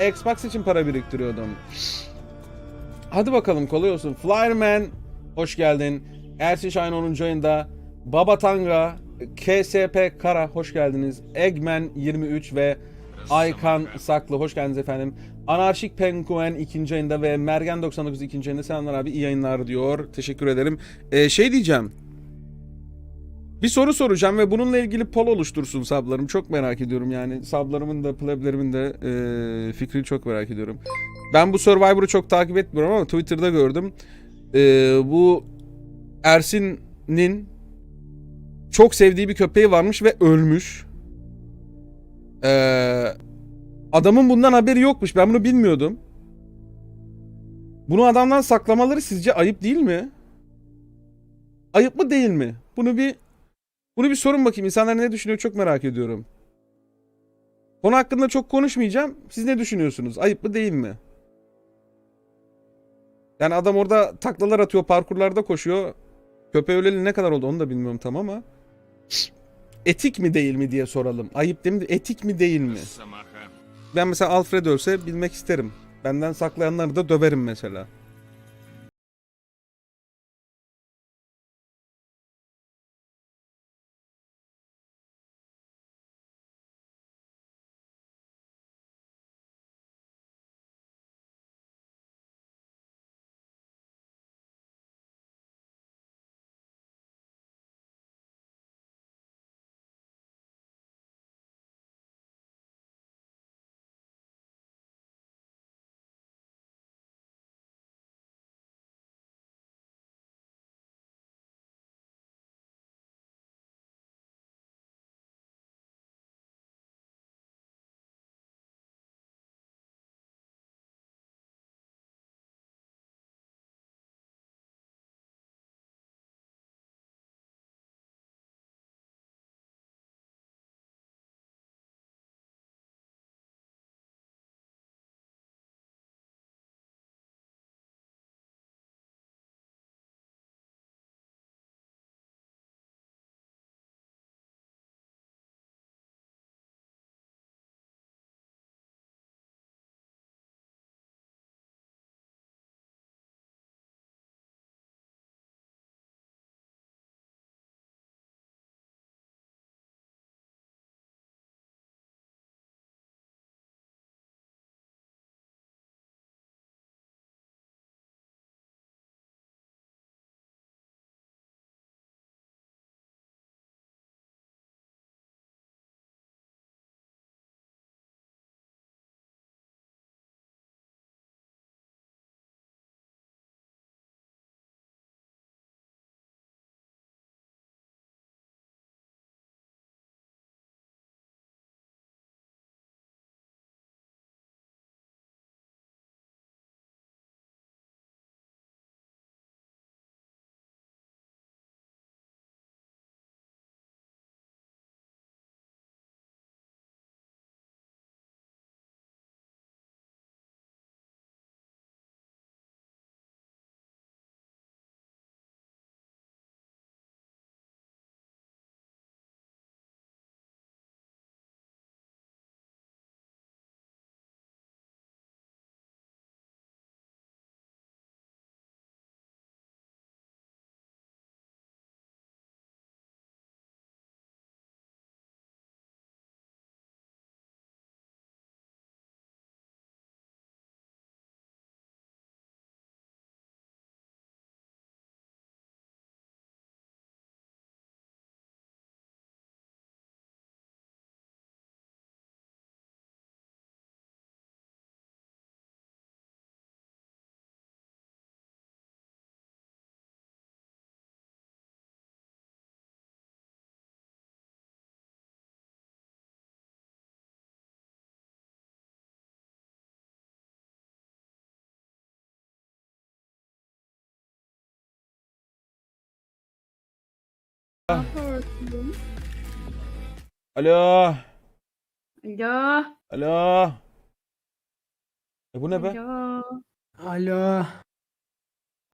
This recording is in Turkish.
Xbox için para biriktiriyordum. Hadi bakalım kolay olsun. Flyerman hoş geldin. Ersin Şahin 10. ayında. Baba Tanga, KSP Kara hoş geldiniz. Eggman 23 ve Aykan Saklı hoş geldiniz efendim. Anarşik Penguen 2. ayında ve Mergen 99 2. ayında selamlar abi iyi yayınlar diyor. Teşekkür ederim. Ee, şey diyeceğim. Bir soru soracağım ve bununla ilgili poll oluştursun sablarım. Çok merak ediyorum yani. Sablarımın da pleblerimin de e, fikrini çok merak ediyorum. Ben bu Survivor'u çok takip etmiyorum ama Twitter'da gördüm. E, bu Ersin'in çok sevdiği bir köpeği varmış ve ölmüş. E, adamın bundan haberi yokmuş. Ben bunu bilmiyordum. Bunu adamdan saklamaları sizce ayıp değil mi? Ayıp mı değil mi? Bunu bir bunu bir sorun bakayım. İnsanlar ne düşünüyor çok merak ediyorum. Konu hakkında çok konuşmayacağım. Siz ne düşünüyorsunuz? Ayıp mı değil mi? Yani adam orada taklalar atıyor, parkurlarda koşuyor. Köpeği öleli ne kadar oldu onu da bilmiyorum tam ama. Etik mi değil mi diye soralım. Ayıp değil mi? Etik mi değil mi? Ben mesela Alfred ölse bilmek isterim. Benden saklayanları da döverim mesela. Alo. Alo. Alo. E bu ne be? Alo. Alo.